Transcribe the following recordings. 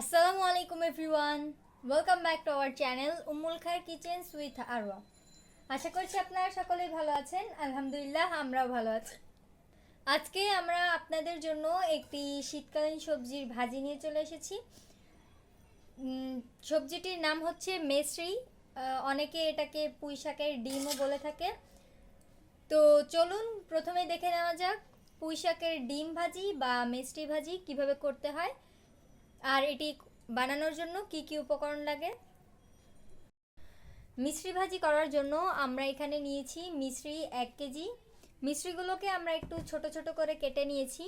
আসসালামু আলাইকুম everyone welcome back to our channel Ummul Khayer kitchen with Arwa আশা করছি আপনারা সকলেই ভালো আছেন। আলহামদুলিল্লাহ, আমরাও ভালো আছি। আজকে আমরা আপনাদের জন্য একটি শীতকালীন সবজির ভাজি নিয়ে চলে এসেছি। সবজিটির নাম হচ্ছে মেসরি। অনেকে এটাকে পুঁই শাকের ডিমও বলে থাকে। তো চলুন, প্রথমে দেখে নেওয়া যাক পুঁই শাকের ডিম ভাজি বা মিষ্টি ভাজি কীভাবে করতে হয়। আর এটি বানানোর জন্য কি কি উপকরণ লাগে? মিশ্রি ভাজি করার জন্য আমরা এখানে নিয়েছি মিশ্রি এক কেজি। মিশ্রিগুলোকে আমরা একটু ছোট ছোট করে কেটে নিয়েছি,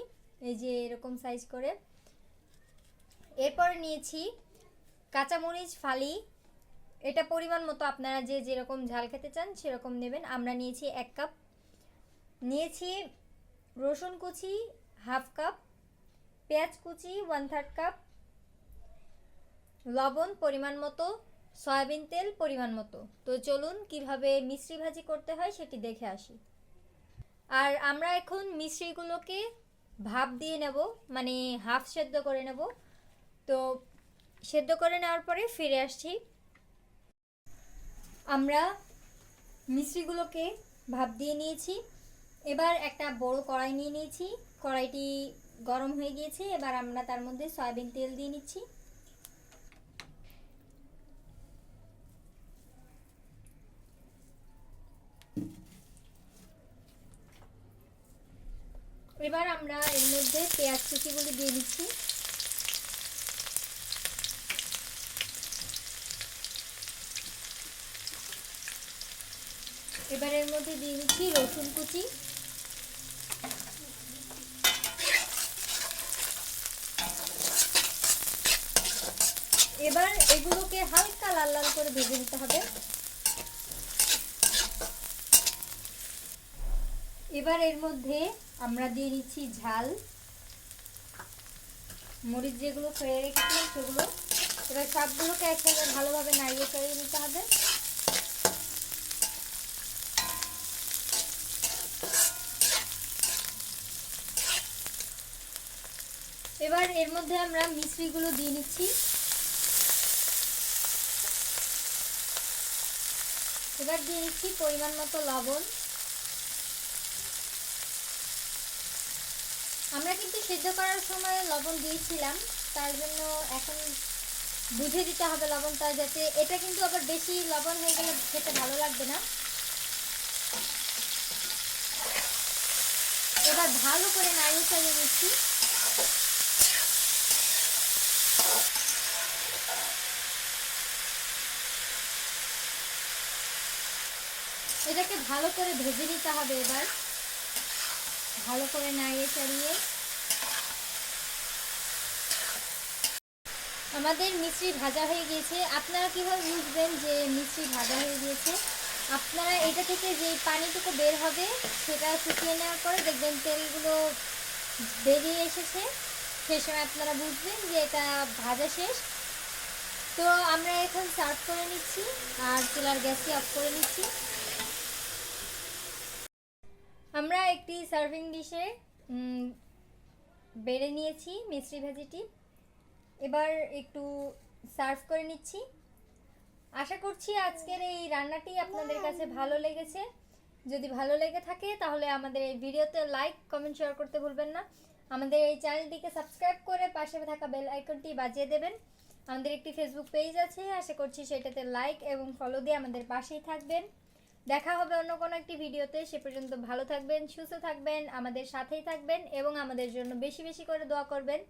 এই যে এরকম সাইজ করে। এরপর নিয়েছি কাঁচামরিচ, ফালি। এটা পরিমাণ মতো আপনারা যে যেরকম ঝাল খেতে চান সেরকম নেবেন। আমরা নিয়েছি এক কাপ। নিয়েছি রসুন কুচি, হাফ কাপ। পেঁয়াজ কুচি ওয়ান থার্ড কাপ লবণ পরিমাণ মতো, সয়াবিন তেল পরিমাণ মতো। তো চলুন কীভাবে মিশ্রি ভাজি করতে হয় সেটি দেখে আসি। আর আমরা এখন মিশ্রিগুলোকে ভাপ দিয়ে নেব মানে হাফ সেদ্ধ করে নেব। তো সেদ্ধ করে নেওয়ার পরে ফিরে আসছি। আমরা মিশ্রিগুলোকে ভাপ দিয়ে নিয়েছি। এবার একটা বড় কড়াই নিয়ে নিয়েছি। কড়াইটি গরম হয়ে গিয়েছে। এবার আমরা তার মধ্যে সয়াবিন তেল দিয়ে নিচ্ছি। এবার আমরা এর মধ্যে পেঁয়াজ কুচিগুলি দিয়ে দিচ্ছি। এবার এর মধ্যে দিয়ে দিচ্ছি রসুন কুচি। এবার এগুলোকে হালকা লাল লাল করে ভেজে নিতে হবে। এবার এর মধ্যে আমরা দিয়ে নিচ্ছি ঝাল। মরিচ যেগুলো ফেলে রেখেছিলাম সেগুলো। এবার সবগুলোকে একসাথে ভালোভাবে নাড়িয়ে চড়িয়ে নিতে হবে। এবার এর মধ্যে আমরা মিশ্রিগুলো দিয়ে নিচ্ছি। এবার দিয়ে নিচ্ছি পরিমাণ মতো লবণ। আমরা কিন্তু সিদ্ধ করার সময় লবণ দিয়েছিলাম, তার জন্য এখন বুঝে দিতে হবে লবণটা যাতে, এটা কিন্তু আবার বেশি লবণ হয়ে গেলে খেতে ভালো লাগবে না। এবার ভালো করে নাড়িয়ে চালিয়ে নিচ্ছি। এটাকে ভালো করে ভেজে নিতে হবে এবার। ভালো করে নাড়িয়ে চাড়িয়ে। আমাদের মিষ্টি ভাজা হয়ে গিয়েছে। আপনারা কীভাবে বুঝবেন যে মিষ্টি ভাজা হয়ে গিয়েছে? আপনারা এটা থেকে যে পানিটুকু বের হবে, সেটা শুকিয়ে নেওয়ার পরে দেখবেন তেলগুলো বেরিয়ে এসেছে। সে সময় আপনারা বুঝবেন যে এটা ভাজা শেষ। তো আমরা এখন সার্ভ করে নিচ্ছি, আর চুলার গ্যাসটি অফ করে নিচ্ছি। আমরা একটি সার্ভিং ডিশে বেড়ে নিয়েছি, মিষ্টি ভাজিটি। এবার একটু সার্ভ করে নিচ্ছি। আশা করছি আজকের এই রান্নাটি আপনাদের কাছে ভালো লেগেছে। যদি ভালো লেগে থাকে, তাহলে আমাদের এই ভিডিওতে লাইক কমেন্ট শেয়ার করতে ভুলবেন না। আমাদের এই চ্যানেলটিকে সাবস্ক্রাইব করে পাশে থাকা বেল আইকনটি বাজিয়ে দেবেন। আমাদের একটি ফেসবুক পেজ আছে, আশা করছি সেটাতে লাইক এবং ফলো দিয়ে আমাদের পাশেই থাকবেন। দেখা হবে অন্য কোনো একটি ভিডিওতে। সে পর্যন্ত ভালো থাকবেন, সুস্থ থাকবেন, আমাদের সাথেই থাকবেন এবং আমাদের জন্য বেশি বেশি করে দোয়া করবেন।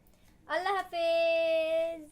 আল্লাহ হাফেজ!